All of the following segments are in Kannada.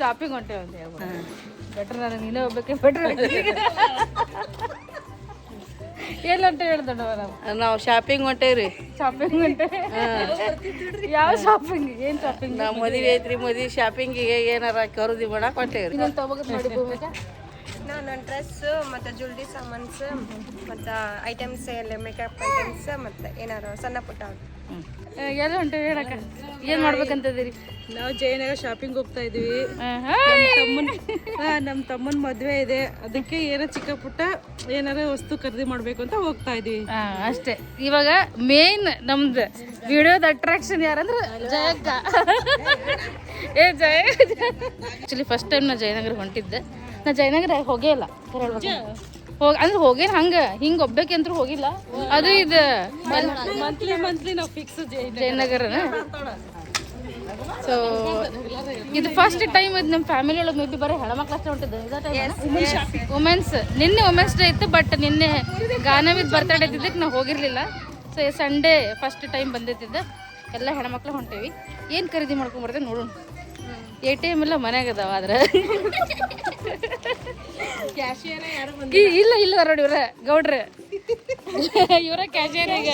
ಶಾಪಿಂಗ್ ಹೊಂಟೇವ್ ಅಂತ ಹೇಳ್ಬೋದು ಬೆಟ್ರ್ ನನಗೆ ನೀನೇ ಹೋಗ್ಬೇಕೆ ಬೆಟ್ರ್ ಎಲ್ಲ ಅಂತ ಹೇಳ್ದಣ್ಣವ ನಾವು ನಾವು ಶಾಪಿಂಗ್ ಹೊಂಟೇವ್ರಿ ಶಾಪಿಂಗ್ ಯಾವ ಶಾಪಿಂಗ್ ಏನ್ ಶಾಪಿಂಗ್ ನಾವು ಮದುವೆ ಐತ್ರಿ ಮದುವೆ ಶಾಪಿಂಗಿಗೆ ಏನಾರ ಖರೀದಿ ಮಾಡಕ್ ಹೊಂಟೇವ್ರಿ ಇನ್ನೊಂದು ತಗೋಬೇಕು ನಾನು ಡ್ರೆಸ್ ಮತ್ತೆ ಜ್ಯುವೆಲ್ರಿ ಸಾಮಾನ್ಸ್ ಮತ್ತೆ ಐಟಮ್ಸ್ ಎಲ್ಲ ಮೇಕಪ್ ಐಟಮ್ಸ್ ಮತ್ತೆ ಏನಾರು ಸಣ್ಣ ಪುಟ್ಟ ಎಲ್ಲ ಉಂಟು ಹೇಳಕ್ಕ? ಏನ್ ಮಾಡ್ಬೇಕಂತದಿರಿ ನಾವು ಜಯನಗರ ಶಾಪಿಂಗ್ ಹೋಗ್ತಾ ಇದೀವಿ ನಮ್ಮ ತಮ್ಮನ್ ನಮ್ಮ ನಮ್ ತಮ್ಮನ್ ಮದ್ವೆ ಇದೆ. ಅದಕ್ಕೆ ಏನೋ ಚಿಕ್ಕ ಪುಟ್ಟ ಏನಾರ ವಸ್ತು ಖರೀದಿ ಮಾಡ್ಬೇಕು ಅಂತ ಹೋಗ್ತಾ ಇದೀವಿ ಅಷ್ಟೇ. ಇವಾಗ ಮೇನ್ ನಮ್ದು ವಿಡಿಯೋದ ಅಟ್ರಾಕ್ಷನ್ ಯಾರಂದ್ರೆ ಜಯಕ್ಕ. ಏ ಜಯ ಆಕ್ಚುಲಿ ಫಸ್ಟ್ ಟೈಮ್ ನಾ ಜಯನಗರ ಹೊಂಟಿದ್ದೆ. ನಾ ಜಯನಗರ ಹೋಗೇ ಇಲ್ಲ. ಹೋಗ. ಅಂದ್ರೆ ಹೋಗೇನ್ ಹಂಗ ಹಿಂಗ ಅಂತ ಹೋಗಿಲ್ಲ. ಅದು ಇದು ಮಂತ್ಲಿ ಮಂತ್ಲಿ ನಾವು ಫಿಕ್ಸ್ ಜಯನಗರನ. ಸೊ ಇದು ಫಸ್ಟ್ ಟೈಮ್ ಇದು ನಮ್ಮ ಫ್ಯಾಮಿಲಿ ಒಳಗೆ ಮೇ ಬಿ ಬರೀ ಹೆಣ್ಮಕ್ಳು ಅಷ್ಟೇ ಹೊಂಟಿದ್ದೆ. ವುಮೆನ್ಸ್ ನಿನ್ನೆ ವುಮೆನ್ಸ್ ಡೇ ಇತ್ತು ಬಟ್ ನಿನ್ನೆ ಗಾನವಿದ್ ಬರ್ತಡೇ ಇದ್ದಿದ್ದಕ್ಕೆ ನಾವು ಹೋಗಿರಲಿಲ್ಲ. ಸೊ ಸಂಡೇ ಫಸ್ಟ್ ಟೈಮ್ ಬಂದಿದ್ದ ಎಲ್ಲ ಹೆಣ್ಮಕ್ಳು ಹೊಂಟೇವಿ. ಏನು ಖರೀದಿ ಮಾಡ್ಕೊಂಬರ್ತೇವೆ ನೋಡೋಣ. ಎ ಟಿ ಎಂ ಎಲ್ಲ ಮನ್ಯಾಗ ಅದಾವ ಆದ್ರೆ. ಈ- ಇಲ್ಲ ಇಲ್ಲ ನೋಡಿ ಇವ್ರ ಗೌಡ್ರ. ಇವರ ಕ್ಯಾಶಿಯರ್ ಈಗ.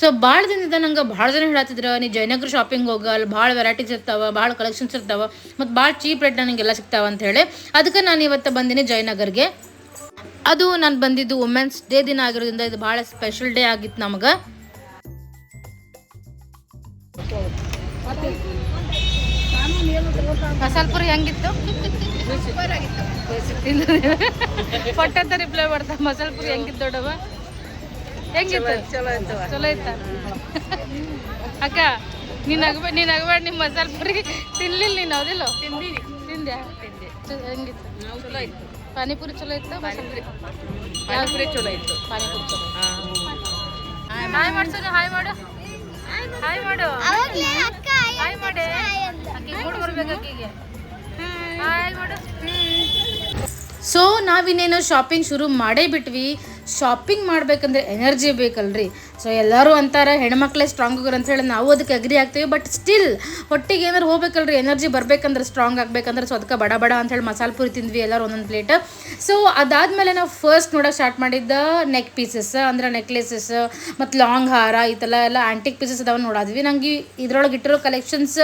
ಸೊ ಭಾಳ ದಿನದಿಂದ ನಂಗೆ ಭಾಳ ಜನ ಹೇಳತ್ತಿದ್ರು ನೀ ಜಯನಗರ ಶಾಪಿಂಗ್ ಹೋಗ ಅಲ್ಲಿ ಭಾಳ ವೆರೈಟೀಸ್ ಇರ್ತಾವ ಭಾಳ ಕಲೆಕ್ಷನ್ಸ್ ಇರ್ತಾವ ಮತ್ತು ಭಾಳ ಚೀಪ್ ರೇಟ್ ನನಗೆಲ್ಲ ಸಿಗ್ತಾವ ಅಂತ ಹೇಳಿ. ಅದಕ್ಕೆ ನಾನು ಇವತ್ತು ಬಂದಿನಿ ಜಯನಗರ್ಗೆ. ಅದು ನಾನು ಬಂದಿದ್ದು ವುಮೆನ್ಸ್ ಡೇ ದಿನ ಆಗಿರೋದ್ರಿಂದ ಇದು ಭಾಳ ಸ್ಪೆಷಲ್ ಡೇ ಆಗಿತ್ತು ನಮಗೆ. ಮಸಾಲ ಪುರಿ ಹೆಂಗಿತ್ತು ಪಟ್ಟಂತ ರಿಪ್ಲೈ ಮಾಡ್ತಾ ಮಸಾಲ್ಪುರಿ ಹೆಂಗಿತ್ತು ದೊಡ್ಡವ ಹೆಂಗಿತ್ತು? ಚಲೋ ಇತ್ತು ಚಲೋ ಇತ್ತ ಅಕ್ಕ ನೀನ್ ನಗಬೇಡಿ ನೀನ್ ಅಗಬೇಡ ನಿಮ್ಮ ಮಸಾಲ ಪುರಿ ತಿನ್ಲಿಲ್ಲ ನೀನು ಹೌದಿಲ್ಲ ತಿಂದಿನಿ. ತಿಂದ್ಯಾ? ತಿಂದೆ. ಹೆಂಗಿತ್ತು? ಚಲೋ ಇತ್ತು ಪಾನಿಪುರಿ ಚಲೋ ಇತ್ತು ಪಾನಿಪುರಿ. ಪಾನಿಪುರಿ ಚಲೋ ಇತ್ತು. ಪಾನಿಪುರಿ ಚಲೋ ಹಾಯ್ ಮಾಡ್ಸೋಣ ಹಾಯ್ ಮಾಡು. ಹಾಯ್ ಮಾಡು. ಹಾಯ್ ಸೊ ನಾವಿನ್ನೇನು ಶಾಪಿಂಗ್ ಶುರು ಮಾಡೇ ಬಿಟ್ವಿ. ಶಾಪಿಂಗ್ ಮಾಡ್ಬೇಕಂದ್ರೆ ಎನರ್ಜಿ ಬೇಕಲ್ರಿ. ಸೊ ಎಲ್ಲರೂ ಅಂತಾರೆ, ಹೆಣ್ಮಕ್ಳೇ ಸ್ಟ್ರಾಂಗ್ ಅಂತ ಹೇಳಿ ನಾವು ಅದಕ್ಕೆ ಅಗ್ರಿ ಆಗ್ತೀವಿ ಬಟ್ ಸ್ಟಿಲ್ ಹೊಟ್ಟಿಗೆ ಏನಾರು ಹೋಗ್ಬೇಕಲ್ರಿ ಎನರ್ಜಿ ಬರ್ಬೇಕಂದ್ರೆ ಸ್ಟ್ರಾಂಗ್ ಆಗಬೇಕಂದ್ರೆ ಸೊ ಅದಕ್ಕೆ ಬಡ ಬಡ ಅಂತ ಹೇಳಿ ಮಸಾಲೆ ಪುರಿ ತಿಂದ್ವಿ ಎಲ್ಲರೂ ಒಂದೊಂದು ಪ್ಲೇಟ್ ಸೊ ಅದಾದಮೇಲೆ ನಾವು ಫಸ್ಟ್ ನೋಡೋಕೆ ಸ್ಟಾರ್ಟ್ ಮಾಡಿದ್ದ ನೆಕ್ ಪೀಸಸ್ ಅಂದ್ರೆ ನೆಕ್ಲೆಸಸ್ ಮತ್ತು ಲಾಂಗ್ ಹಾರ, ಈ ಥರ ಎಲ್ಲ ಆ್ಯಂಟಿಕ್ ಪೀಸಸ್ ಅದಾವ ನೋಡಾದ್ವಿ. ನಂಗೆ ಇದ್ರೊಳಗೆ ಇಟ್ಟಿರೋ ಕಲೆಕ್ಷನ್ಸ್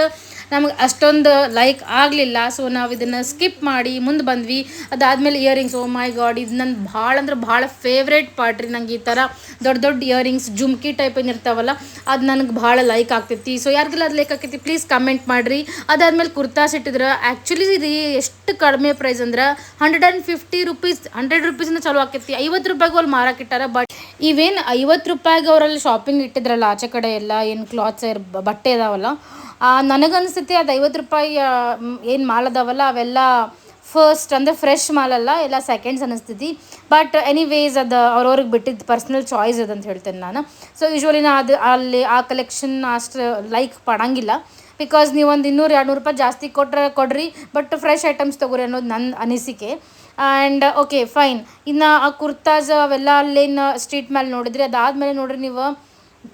ನಮಗೆ ಅಷ್ಟೊಂದು ಲೈಕ್ ಆಗಲಿಲ್ಲ. ಸೊ ನಾವು ಇದನ್ನು ಸ್ಕಿಪ್ ಮಾಡಿ ಮುಂದೆ ಬಂದ್ವಿ. ಅದಾದಮೇಲೆ ಇಯರಿಂಗ್ಸ್ ಓ ಮೈ ಗಾಡ್ ಇದು ನನ್ನ ಭಾಳ ಅಂದ್ರೆ ಭಾಳ ಫೇವ್ರೇಟ್ ಪಾರ್ಟ್ ರೀ ನಂಗೆ ಈ ಥರ ದೊಡ್ಡ ದೊಡ್ಡ ಇಯರಿಂಗ್ಸ್ ಜುಮ್ಕಿ ಟೈಪ್ ಏನಿರ್ತಾವಲ್ಲ ಅದು ನನಗೆ ಭಾಳ ಲೈಕ್ ಆಗ್ತೈತಿ. ಸೊ ಯಾರಿಗೆಲ್ಲ ಅದು ಲೈಕ್ ಆಗ್ತೈತಿ ಪ್ಲೀಸ್ ಕಮೆಂಟ್ ಮಾಡಿರಿ. ಅದಾದ್ಮೇಲೆ ಕುರ್ತಾ ಸಿಟ್ಟಿದ್ರೆ ಆ್ಯಕ್ಚುಲಿ ಇದು ಎಷ್ಟು ಕಡಿಮೆ ಪ್ರೈಸ್ ಅಂದ್ರೆ hundred and fifty rupees hundred ರುಪೀಸಿಂದ ಚಲೋ ಆಕೈತಿ ಐವತ್ತು ರೂಪಾಯಿಗೆ ಅಲ್ಲಿ ಮಾರಾಕಿಟ್ಟಾರ ಬಟ್ ಇವೇನು ಐವತ್ತು ರೂಪಾಯಿಗೆ ಅವರಲ್ಲಿ ಶಾಪಿಂಗ್ ಇಟ್ಟಿದ್ರಲ್ಲ, ಆಚೆ ಕಡೆ ಎಲ್ಲ, ಏನು ಕ್ಲಾತ್ಸ್ ಬಟ್ಟೆ ಇದಾವಲ್ಲ ನನಗನ್ಸುತ್ತೆ ಅದು ಐವತ್ತು ರೂಪಾಯಿ ಏನು ಮಾಲ್ ಅದಾವಲ್ಲ, ಅವೆಲ್ಲ ಫಸ್ಟ್ ಅಂದರೆ ಫ್ರೆಶ್ ಮಾಲಲ್ಲ, ಎಲ್ಲ ಸೆಕೆಂಡ್ಸ್ ಅನಿಸ್ತೈತಿ ಬಟ್ ಎನಿವೇಸ್ ಅದು ಅವ್ರವ್ರಿಗೆ ಬಿಟ್ಟಿದ್ದು ಪರ್ಸ್ನಲ್ ಚಾಯ್ಸ್ ಅದು ಅಂತ ಹೇಳ್ತೇನೆ ನಾನು. ಸೊ ಯೂಶ್ವಲಿ ನಾ ಅದು ಅಲ್ಲಿ ಆ ಕಲೆಕ್ಷನ್ ಅಷ್ಟು ಲೈಕ್ ಪಡಂಗಿಲ್ಲ. ಬಿಕಾಸ್ ನೀವು ಒಂದು ಇನ್ನೂರು ಎರಡು ನೂರು ರೂಪಾಯಿ ಜಾಸ್ತಿ ಕೊಟ್ಟರೆ ಕೊಡ್ರಿ ಬಟ್ ಫ್ರೆಶ್ ಐಟಮ್ಸ್ ತೊಗೊರಿ ಅನ್ನೋದು ನನ್ನ ಅನಿಸಿಕೆ. ಆ್ಯಂಡ್ ಓಕೆ ಫೈನ್ ಇನ್ನು ಆ ಕುರ್ತಾಸ್ ಅವೆಲ್ಲ ಅಲ್ಲೇನು ಸ್ಟ್ರೀಟ್ ಮೇಲೆ ನೋಡಿದ್ರಿ, ಅದಾದಮೇಲೆ ನೋಡ್ರಿ ನೀವು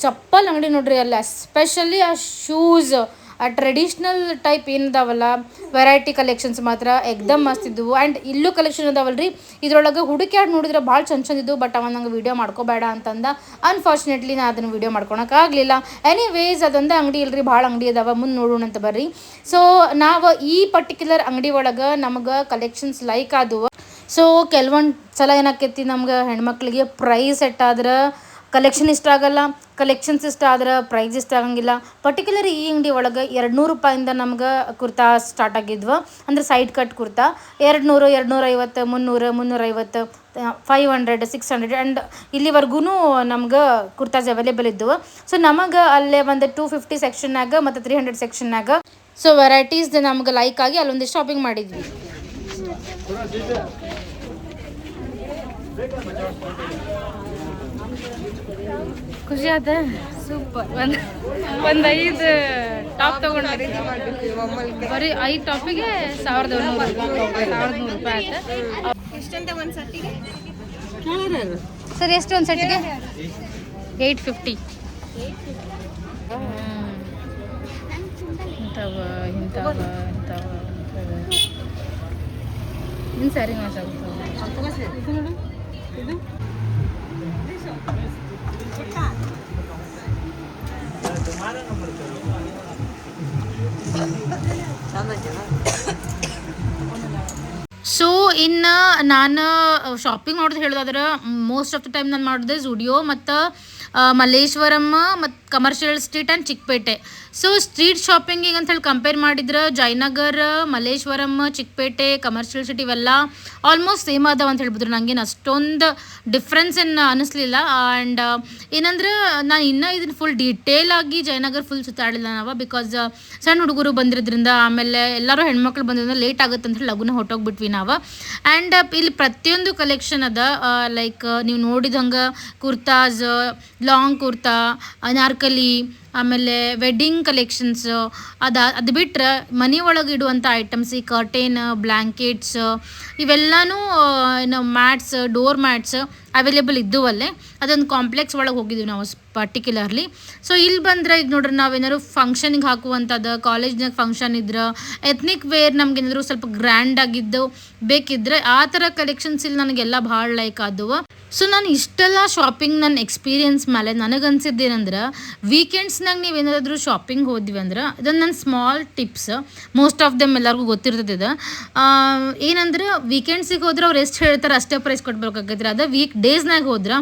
ಚಪ್ಪಲ್ ಅಂಗಡಿ ನೋಡ್ರಿ ಅಲ್ಲಿ ಎಸ್ಪೆಷಲಿ ಆ ಶೂಸ್ ಆ ಟ್ರೆಡಿಷ್ನಲ್ ಟೈಪ್ ಏನಿದಾವಲ್ಲ ವೆರೈಟಿ ಕಲೆಕ್ಷನ್ಸ್ ಮಾತ್ರ ಎಕ್ದಮ್ ಮಸ್ತ್ ಇದ್ದವು ಆ್ಯಂಡ್ ಇಲ್ಲೂ ಕಲೆಕ್ಷನ್ ಅದಾವಲ್ರಿ, ಇದ್ರೊಳಗೆ ಹುಡುಕ್ಯಾಡಿ ನೋಡಿದ್ರೆ ಭಾಳ ಚಂದ ಚಂದ ಇದ್ದವು ಬಟ್ ಅವ ನಂಗೆ ವೀಡಿಯೋ ಮಾಡ್ಕೋಬೇಡ ಅಂತಂದ ಅನ್ಫಾರ್ಚುನೇಟ್ಲಿ ನಾ ಅದನ್ನು ವೀಡಿಯೋ ಮಾಡ್ಕೊಳಕ್ಕಾಗಲಿಲ್ಲ ಎನಿವೇಸ್ ಅದೊಂದು ಅಂಗಡಿ ಇಲ್ರಿ, ಭಾಳ ಅಂಗಡಿ ಅದಾವ, ಮುಂದೆ ನೋಡೋಣ ಅಂತ ಬರ್ರಿ. ಸೊ ನಾವು ಈ ಪರ್ಟಿಕ್ಯುಲರ್ ಅಂಗಡಿ ಒಳಗೆ ನಮಗೆ ಕಲೆಕ್ಷನ್ಸ್ ಲೈಕ್ ಆದವು. ಸೊ ಕೆಲವೊಂದು ಸಲ ಏನಾಕೈತಿ ನಮ್ಗೆ ಹೆಣ್ಮಕ್ಳಿಗೆ ಪ್ರೈಸ್ ಸೆಟ್ ಆದ್ರೆ ಕಲೆಕ್ಷನ್ ಇಷ್ಟ ಆಗಲ್ಲ ಕಲೆಕ್ಷನ್ಸ್ ಇಷ್ಟ ಆದ್ರೆ ಪ್ರೈಸ್ ಇಷ್ಟ ಆಗಂಗಿಲ್ಲ ಪರ್ಟಿಕ್ಯುಲರ್ ಈ ಅಂಗಡಿ ಒಳಗೆ ಎರಡು ನೂರು ರೂಪಾಯಿಂದ ನಮ್ಗೆ ಕುರ್ತಾ ಸ್ಟಾರ್ಟ್ ಆಗಿದ್ವು. ಅಂದ್ರೆ ಸೈಡ್ ಕಟ್ ಕುರ್ತಾ. ಎರಡು ನೂರು ಎರಡು ನೂರ ಐವತ್ತು ಮುನ್ನೂರು, ಮುನ್ನೂರೈವತ್ತು five hundred six hundred and ಇಲ್ಲಿವರೆಗೂ ನಮ್ಗೆ ಕುರ್ತಾಸ್ ಅವೈಲೇಬಲ್ ಇದ್ದವು ಸೊ ನಮಗೆ ಅಲ್ಲೇ ಒಂದು ಟೂ ಫಿಫ್ಟಿ ಸೆಕ್ಷನ್ನಾಗ ಮತ್ತು ತ್ರೀ ಹಂಡ್ರೆಡ್ ಸೆಕ್ಷನ್ನಾಗ ಸೊ ವೆರೈಟೀಸ್ ನಮ್ಗೆ ಲೈಕ್ ಆಗಿ ಅಲ್ಲೊಂದಿಷ್ಟು ಶಾಪಿಂಗ್ ಮಾಡಿದ್ವಿ. ಖುಷಿ ಆದ ಸೂಪರ್ ಒಂದು ಒಂದು ಐದು ಟಾಪ್ ತಗೊಂಡ್ರಿ ಬರೀ ಐದು ಟಾಪಿಗೆ ಸಾವಿರದ ಒಂದೂರು ಸಾವಿರದ ನೂರು ರೂಪಾಯಿ ಆಯ್ತು ಸರ್ ಎಷ್ಟು ಒಂದು ಸಟ್ಟಿಗೆ? Eight fifty. ಇಂಥವ ಇಂಥವ ಇಂಥವ. ಇನ್ನು ಸ್ಯಾರಿ ಮಾಸಾಗುತ್ತೆ ಇನ್ನು ನಾನು ಶಾಪಿಂಗ್ ಮಾಡೋದು ಹೇಳೋದಾದ್ರೆ ಮೋಸ್ಟ್ ಆಫ್ ದ ಟೈಮ್ ನಾನು ಮಾಡಿದೆ ಜುಡಿಯೋ ಮತ್ತು ಮಲ್ಲೇಶ್ವರಂ ಮತ್ತು commercial street and Chickpet so street ಶಾಪಿಂಗಿಗೆ ಅಂತ ಹೇಳಿ ಕಂಪೇರ್ ಮಾಡಿದ್ರೆ ಜಯನಗರ ಮಲ್ಲೇಶ್ವರಂ ಚಿಕ್ಕಪೇಟೆ ಕಮರ್ಷಿಯಲ್ ಸಿಟಿ ಇವೆಲ್ಲ ಆಲ್ಮೋಸ್ಟ್ ಸೇಮ್ ಅದಾವ ಅಂತ ಹೇಳ್ಬೋದು. ನನಗೇನು ಅಷ್ಟೊಂದು ಡಿಫ್ರೆನ್ಸ್ ಏನು ಅನ್ನಿಸ್ಲಿಲ್ಲ ಆ್ಯಂಡ್ ಏನಂದ್ರೆ, ನಾನು ಇನ್ನೂ ಇದನ್ನು ಫುಲ್ ಡೀಟೇಲ್ ಆಗಿ ಜಯನಗರ್ ಫುಲ್ ಸುತ್ತಾಡಿಲ್ಲ ನಾವು ಬಿಕಾಸ್ ಸಣ್ಣ ಹುಡುಗರು ಬಂದಿರೋದ್ರಿಂದ ಆಮೇಲೆ ಎಲ್ಲರೂ ಹೆಣ್ಮಕ್ಳು ಬಂದಿರೋದ್ರಿಂದ ಲೇಟ್ ಆಗುತ್ತೆ ಅಂತ ಹೇಳಿ ಲಗುನ ಹೊಟ್ಟೋಗ್ಬಿಟ್ವಿ ನಾವು. ಆ್ಯಂಡ್ ಇಲ್ಲಿ ಪ್ರತಿಯೊಂದು ಕಲೆಕ್ಷನ್ ಅದ ಲೈಕ್ ನೀವು ನೋಡಿದಂಗೆ ಕುರ್ತಾಸ್ ಲಾಂಗ್ ಕುರ್ತಾ ಅನಾರ್ಕಲಿ ಆಮೇಲೆ ವೆಡ್ಡಿಂಗ್ ಕಲೆಕ್ಷನ್ಸ್ ಅದು ಅದು ಬಿಟ್ಟರೆ ಮನೆ ಒಳಗೆ ಇಡುವಂಥ ಐಟಮ್ಸ್ ಈ ಕರ್ಟೇನ್ ಬ್ಲ್ಯಾಂಕೆಟ್ಸ್ ಇವೆಲ್ಲನೂ, ಏನು ಮ್ಯಾಟ್ಸ್ ಡೋರ್ ಮ್ಯಾಟ್ಸ್ ಅವೈಲೇಬಲ್ ಇದ್ದುವಲ್ಲೇ, ಅದೊಂದು ಕಾಂಪ್ಲೆಕ್ಸ್ ಒಳಗೆ ಹೋಗಿದ್ವಿ ನಾವು ಪರ್ಟಿಕ್ಯುಲರ್ಲಿ ಸೊ ಇಲ್ಲಿ ಬಂದರೆ ಈಗ ನೋಡ್ರಿ ನಾವೇನಾದ್ರು ಫಂಕ್ಷನ್ಗೆ ಹಾಕುವಂಥದ್ದು ಕಾಲೇಜ್ನಾಗ ಫಂಕ್ಷನ್ ಇದ್ರೆ ಎತ್ನಿಕ್ ವೇರ್ ನಮ್ಗೆ ಏನಾದ್ರು ಸ್ವಲ್ಪ ಗ್ರ್ಯಾಂಡ್ ಆಗಿದ್ದು ಬೇಕಿದ್ರೆ, ಆ ಥರ ಕಲೆಕ್ಷನ್ಸ್ ಇಲ್ಲಿ ನನಗೆಲ್ಲ ಭಾಳ ಲೈಕ್ ಆದವು. ಸೊ ನಾನು ಇಷ್ಟೆಲ್ಲ ಶಾಪಿಂಗ್ ನನ್ನ ಎಕ್ಸ್ಪೀರಿಯನ್ಸ್ ಮೇಲೆ ನನಗನ್ಸಿದ್ದೇನೆಂದ್ರೆ ವೀಕೆಂಡ್ಸ್ನಾಗ ನೀವು ಏನಾದರೂ ಶಾಪಿಂಗ್ ಹೋದ್ವಿ ಅಂದ್ರೆ ಇದೊಂದು ನನ್ನ small tips most of them ಎಲ್ಲರಿಗೂ ಗೊತ್ತಿರ್ತದೆ ಇದು. ಏನಂದ್ರೆ ವೀಕೆಂಡ್ಸಿಗೆ ಹೋದ್ರೆ ಅವ್ರು ಎಷ್ಟು ಹೇಳ್ತಾರೆ ಅಷ್ಟೇ ಪ್ರೈಸ್ ಕೊಡ್ಬೇಕಾಗತ್ತೆ ಅದು ವೀಕ್ ಡೇಸ್ನಾಗ ಹೋದ್ರೆ,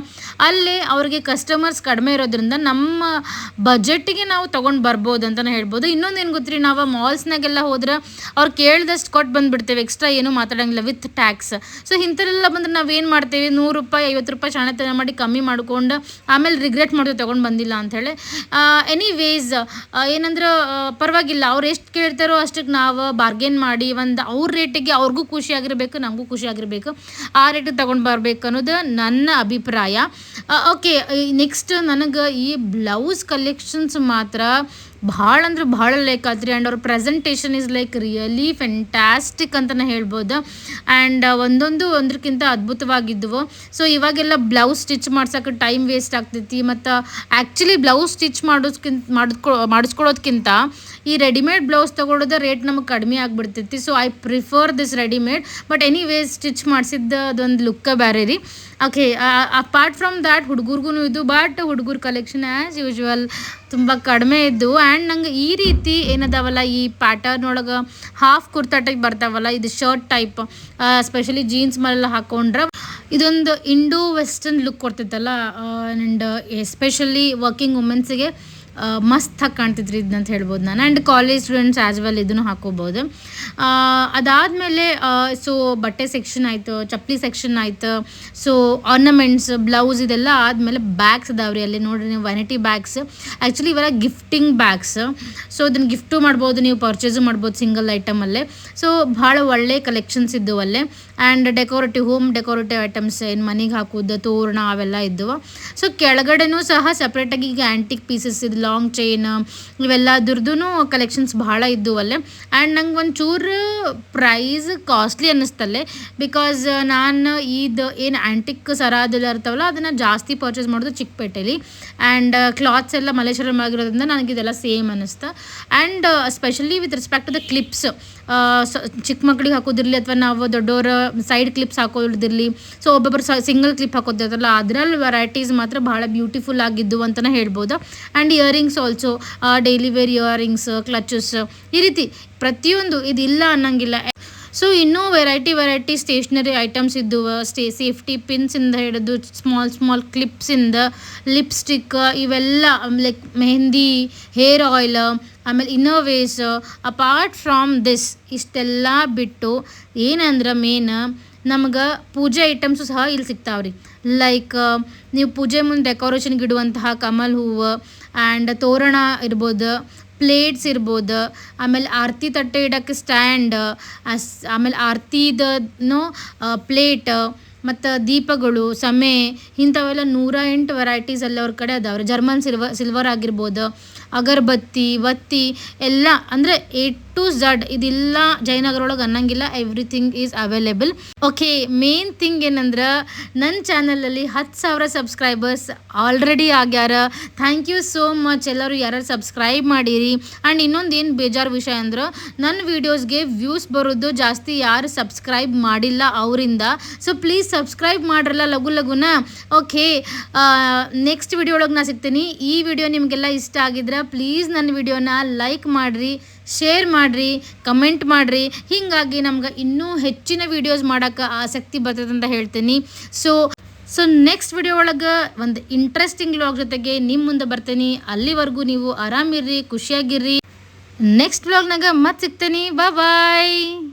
ಅಲ್ಲಿ ಅವ್ರಿಗೆ ಕಸ್ಟಮರ್ಸ್ ಕಡಿಮೆ ಇರೋದ್ರಿಂದ ನಮ್ಮ ಬಜೆಟ್ಟಿಗೆ ನಾವು ತೊಗೊಂಡು ಬರ್ಬೋದು ಅಂತಲೇ ಹೇಳ್ಬೋದು. ಇನ್ನೊಂದು ಏನು ಗೊತ್ತ್ರಿ, ನಾವು ಮಾಲ್ಸ್ನಾಗೆಲ್ಲ ಹೋದ್ರೆ ಅವ್ರು ಕೇಳಿದಷ್ಟು ಕೊಟ್ಟು ಬಂದುಬಿಡ್ತೇವೆ. ಎಕ್ಸ್ಟ್ರಾ ಏನೂ ಮಾತಾಡೋಂಗಿಲ್ಲ ವಿತ್ ಟ್ಯಾಕ್ಸ್ ಸೊ ಇಂಥಲ್ಲೆಲ್ಲ ಬಂದ್ರೆ ಏನು ಮಾಡ್ತೇವೆ? ನೂರು ರೂಪಾಯಿ ಐವತ್ತು ರೂಪಾಯಿ ಶಾಣತನ ಮಾಡಿ ಕಮ್ಮಿ ಮಾಡ್ಕೊಂಡು ಆಮೇಲೆ ರಿಗ್ರೆಟ್ ಮಾಡಿದ್ರು ತೊಗೊಂಡು ಬಂದಿಲ್ಲ ಅಂಥೇಳಿ ಎನಿ ವೇಸ್ ಏನಂದ್ರೆ ಪರವಾಗಿಲ್ಲ. ಅವ್ರು ಎಷ್ಟು ಕೇಳ್ತಾರೋ ಅಷ್ಟಕ್ಕೆ ನಾವು ಬಾರ್ಗೇನ್ ಮಾಡಿ ಒಂದು ಅವ್ರ ರೇಟಿಗೆ ಅವ್ರಿಗೂ ಖುಷಿಯಾಗಿರಬೇಕು ನಮಗೂ ಖುಷಿಯಾಗಿರ್ಬೇಕು ಆ ರೇಟಿಗೆ ತೊಗೊಂಡು ಬರಬೇಕು ಅನ್ನೋದು ನನ್ನ ಅಭಿಪ್ರಾಯ. ಓಕೆ ನೆಕ್ಸ್ಟ್ ನನಗೆ ಈ ಬ್ಲೌಸ್ ಕಲೆಕ್ಷನ್ಸ್ ಮಾತ್ರ ಭಾಳ ಅಂದ್ರೆ ಭಾಳ ಲೈಕ್ ಆತ್ರಿ. ಆ್ಯಂಡ್ ಅವ್ರ presentation is like really fantastic ಅಂತಲೇ ಹೇಳ್ಬೋದು. ಆ್ಯಂಡ್ ಒಂದೊಂದು ಒಂದಕ್ಕಿಂತ ಅದ್ಭುತವಾಗಿದ್ದವು ಸೊ ಇವಾಗೆಲ್ಲ ಬ್ಲೌಸ್ ಸ್ಟಿಚ್ ಮಾಡ್ಸೋಕೆ ಟೈಮ್ ವೇಸ್ಟ್ ಆಗ್ತೈತಿ. ಮತ್ತು ಆ್ಯಕ್ಚುಲಿ ಬ್ಲೌಸ್ ಸ್ಟಿಚ್ ಮಾಡೋದ್ಕಿಂತ ಮಾಡಿಸ್ಕೊ ಮಾಡಿಸ್ಕೊಳ್ಳೋದ್ಕಿಂತ ಈ ರೆಡಿಮೇಡ್ ಬ್ಲೌಸ್ ತೊಗೊಳೋದ ರೇಟ್ ನಮಗೆ ಕಡಿಮೆ ಆಗಿಬಿಡ್ತೈತಿ. So I prefer this readymade but anyways stitch ಮಾಡಿಸಿದ್ದ ಅದೊಂದು ಲುಕ್ಕ ಬೇರೆ ರೀ. ಓಕೆ ಅಪಾರ್ಟ್ ಫ್ರಮ್ ದ್ಯಾಟ್ ಹುಡುಗರ್ಗೂ ಇದು. ಬಟ್ ಹುಡುಗರ ಕಲೆಕ್ಷನ್ ಆ್ಯಸ್ ಯೂಶ್ವಲ್ ತುಂಬ ಕಡಿಮೆ ಇದ್ದು. ಆ್ಯಂಡ್ ನಂಗೆ ಈ ರೀತಿ ಏನದಾವಲ್ಲ, ಈ ಪ್ಯಾಟರ್ನ್ ಒಳಗೆ ಹಾಫ್ ಕುರ್ತಾ ಟೈಪ್ ಬರ್ತಾವಲ್ಲ, ಇದು ಶರ್ಟ್ ಟೈಪ್ ಸ್ಪೆಷಲಿ ಜೀನ್ಸ್ ಮೇಲೆಲ್ಲ ಹಾಕೊಂಡ್ರೆ ಇದೊಂದು ಇಂಡೋ ವೆಸ್ಟರ್ನ್ ಲುಕ್ ಕೊಡ್ತೈತಲ್ಲ ಆ್ಯಂಡ್ ಎಸ್ಪೆಷಲಿ ವರ್ಕಿಂಗ್ ವುಮೆನ್ಸಿಗೆ ಮಸ್ತಾಗಿ ಕಾಣ್ತಿದ್ರಿ ಇದನ್ನಂತ ಹೇಳ್ಬೋದು ನಾನು. And college students as well ಇದನ್ನು ಹಾಕೋಬೋದು. ಅದಾದಮೇಲೆ ಸೊ ಬಟ್ಟೆ ಸೆಕ್ಷನ್ ಆಯಿತು, ಚಪ್ಪಲಿ ಸೆಕ್ಷನ್ ಆಯಿತು ಸೊ ಆರ್ನಮೆಂಟ್ಸ್ ಬ್ಲೌಸ್ ಇದೆಲ್ಲ ಆದಮೇಲೆ ಬ್ಯಾಗ್ಸ್ ಅದಾವ್ರಿ ಅಲ್ಲಿ. ನೋಡ್ರಿ ನೀವು ವೆನಿಟಿ ಬ್ಯಾಗ್ಸ್ ಆ್ಯಕ್ಚುಲಿ ಇವೆಲ್ಲ ಗಿಫ್ಟಿಂಗ್ ಬ್ಯಾಗ್ಸ್ ಸೊ ಅದನ್ನು ಗಿಫ್ಟು ಮಾಡ್ಬೋದು, ನೀವು ಪರ್ಚೇಸು ಮಾಡ್ಬೋದು ಸಿಂಗಲ್ ಐಟಮಲ್ಲೇ ಸೊ ಭಾಳ ಒಳ್ಳೆ ಕಲೆಕ್ಷನ್ಸ್ ಇದ್ದವು ಅಲ್ಲೇ. And decorative home decorative items ಏನು ಮನೆಗೆ ಹಾಕೋದು ತೋರಣ ಅವೆಲ್ಲ ಇದ್ದವು. ಸೊ ಕೆಳಗಡೆನೂ ಸಹ ಸಪ್ರೇಟಾಗಿ ಈಗ ಆ್ಯಂಟಿಕ್ ಪೀಸಸ್ ಇದು ಲಾಂಗ್ ಚೈನ್ ಇವೆಲ್ಲ ಅದ್ರದ್ದು ಕಲೆಕ್ಷನ್ಸ್ ಭಾಳ ಇದ್ದವು ಅಲ್ಲೇ ಆ್ಯಂಡ್ ನಂಗೆ ಒಂಚೂರು ಪ್ರೈಸ್ ಕಾಸ್ಟ್ಲಿ ಅನ್ನಿಸ್ತಲ್ಲೇ ಬಿಕಾಸ್ ನಾನು ಇದು ಏನು ಆ್ಯಂಟಿಕ್ ಸರ ಅದೆಲ್ಲ ಇರ್ತಾವಲ್ಲ, ಅದನ್ನು ಜಾಸ್ತಿ ಪರ್ಚೇಸ್ ಮಾಡೋದು ಚಿಕ್ಕಪೇಟೆಲಿ. ಆ್ಯಂಡ್ ಕ್ಲಾತ್ಸ್ ಎಲ್ಲ ಮಲೇಶ್ವರಂ ಆಗಿರೋದ್ರಿಂದ ನನಗೆ ಇದೆಲ್ಲ ಸೇಮ್ ಅನ್ನಿಸ್ತು and specially with respect to the clips ಚಿಕ್ಕ ಮಕ್ಳಿಗೆ ಹಾಕೋದಿರಲಿ ಅಥವಾ ನಾವು ದೊಡ್ಡವರ ಸೈಡ್ ಕ್ಲಿಪ್ಸ್ ಹಾಕೋದಿರಲಿ. ಸೊ ಒಬ್ಬೊಬ್ಬರು ಸಿಂಗಲ್ ಕ್ಲಿಪ್ ಹಾಕೋದಿರ್ತಲ್ಲ ಅದರಲ್ಲಿ ವೆರೈಟೀಸ್ ಮಾತ್ರ ಭಾಳ ಬ್ಯೂಟಿಫುಲ್ ಆಗಿದ್ದು ಅಂತಲೇ ಹೇಳ್ಬೋದು. And earrings also daily wear earrings clutches ಈ ರೀತಿ ಪ್ರತಿಯೊಂದು ಇದಿಲ್ಲ ಅನ್ನಂಗಿಲ್ಲ. ಸೊ ಇನ್ನೂ ವೆರೈಟಿ ವೆರೈಟಿ ಸ್ಟೇಷ್ನರಿ ಐಟಮ್ಸ್ ಇದ್ದವು ಸ್ಟೇ ಸೇಫ್ಟಿ ಪಿನ್ಸಿಂದ ಹಿಡಿದು ಸ್ಮಾಲ್ ಸ್ಮಾಲ್ ಕ್ಲಿಪ್ಸಿಂದ ಲಿಪ್ಸ್ಟಿಕ್ ಇವೆಲ್ಲ ಲೈಕ್ ಮೆಹಂದಿ ಹೇರ್ ಆಯಿಲ್ ಆಮೇಲೆ ಇನ್ನೋವೇಸ್ ಅಪಾರ್ಟ್ ಫ್ರಾಮ್ ದಿಸ್ ಇಷ್ಟೆಲ್ಲ ಬಿಟ್ಟು ಏನಂದ್ರೆ ಮೇನ್ ನಮ್ಗೆ ಪೂಜೆ ಐಟಮ್ಸು ಸಹ ಇಲ್ಲಿ ಸಿಗ್ತಾವ್ರಿ. ಲೈಕ್ ನೀವು ಪೂಜೆ ಮುಂದೆ ಡೆಕೋರೇಷನ್ಗೆ ಇಡುವಂತಹ ಕಮಲ್ ಹೂವು ಆ್ಯಂಡ್ ತೋರಣ ಇರ್ಬೋದು ಪ್ಲೇಟ್ಸ್ ಇರ್ಬೋದು, ಆಮೇಲೆ ಆರತಿ ತಟ್ಟೆ ಇಡೋಕ್ಕೆ ಸ್ಟ್ಯಾಂಡ್ ಅಸ್, ಆಮೇಲೆ ಆರತಿದನ್ನು ಪ್ಲೇಟ್ ಮತ್ತು ದೀಪಗಳು, ಸಮೆ, ಇಂಥವೆಲ್ಲ ನೂರ ಎಂಟು ವೆರೈಟೀಸ್ ಎಲ್ಲ ಅವ್ರ ಕಡೆ ಅದಾವ್ರಿ. ಜರ್ಮನ್ ಸಿಲ್ವರ್ ಸಿಲ್ವರ್ ಆಗಿರ್ಬೋದು ಅಗರಬತ್ತಿ, ಬತ್ತಿ ಎಲ್ಲ ಅಂದರೆ ಎ ಟು ಝಡ್ ಇದೆಲ್ಲ ಜಯನಗರ ಒಳಗೆ ಅನ್ನಂಗಿಲ್ಲ everything is available okay main thing ಏನಂದ್ರೆ ನನ್ನ ಚಾನಲಲ್ಲಿ ಹತ್ತು ಸಾವಿರ ಸಬ್ಸ್ಕ್ರೈಬರ್ಸ್ ಆಲ್ರೆಡಿ ಆಗ್ಯಾರ. ಥ್ಯಾಂಕ್ ಯು ಸೋ ಮಚ್ ಎಲ್ಲರೂ ಯಾರು ಸಬ್ಸ್ಕ್ರೈಬ್ ಮಾಡಿರಿ. ಆ್ಯಂಡ್ ಇನ್ನೊಂದು ಏನು ಬೇಜಾರು ವಿಷಯ ಅಂದ್ರೆ ನನ್ನ ವೀಡಿಯೋಸ್ಗೆ ವ್ಯೂಸ್ ಬರೋದು ಜಾಸ್ತಿ ಯಾರು ಸಬ್ಸ್ಕ್ರೈಬ್ ಮಾಡಿಲ್ಲ ಅವರಿಂದ. ಸೊ ಪ್ಲೀಸ್ ಸಬ್ಸ್ಕ್ರೈಬ್ ಮಾಡ್ರಲ್ಲ ಲಘು ಲಘುನ. ಓಕೆ ನೆಕ್ಸ್ಟ್ ವಿಡಿಯೋ ಒಳಗೆ ನಾ ಸಿಗ್ತೀನಿ. ಈ ವಿಡಿಯೋ ನಿಮಗೆಲ್ಲ ಇಷ್ಟ ಆಗಿದ್ರೆ ಪ್ಲೀಸ್ ನನ್ನ ವಿಡಿಯೋನ ಲೈಕ್ ಮಾಡಿರಿ ಶೇರ್ ಮಾಡಿರಿ ಕಮೆಂಟ್ ಮಾಡಿರಿ. ಹೀಗಾಗಿ ನಮ್ಗೆ ಇನ್ನೂ ಹೆಚ್ಚಿನ ವೀಡಿಯೋಸ್ ಮಾಡೋಕ್ಕೆ ಆಸಕ್ತಿ ಬರ್ತದೆ ಹೇಳ್ತೀನಿ. ಸೊ ಸೊ ನೆಕ್ಸ್ಟ್ ವಿಡಿಯೋ ಒಳಗೆ ಒಂದು ಇಂಟ್ರೆಸ್ಟಿಂಗ್ ವ್ಲಾಗ್ ಜೊತೆಗೆ ನಿಮ್ಮ ಮುಂದೆ ಬರ್ತೀನಿ. ಅಲ್ಲಿವರೆಗೂ ನೀವು ಆರಾಮಿರ್ರಿ, ಖುಷಿಯಾಗಿರ್ರಿ. ನೆಕ್ಸ್ಟ್ ವ್ಲಾಗ್ನಾಗ ಮತ್ತೆ ಸಿಗ್ತೀನಿ. ಬಾಯ್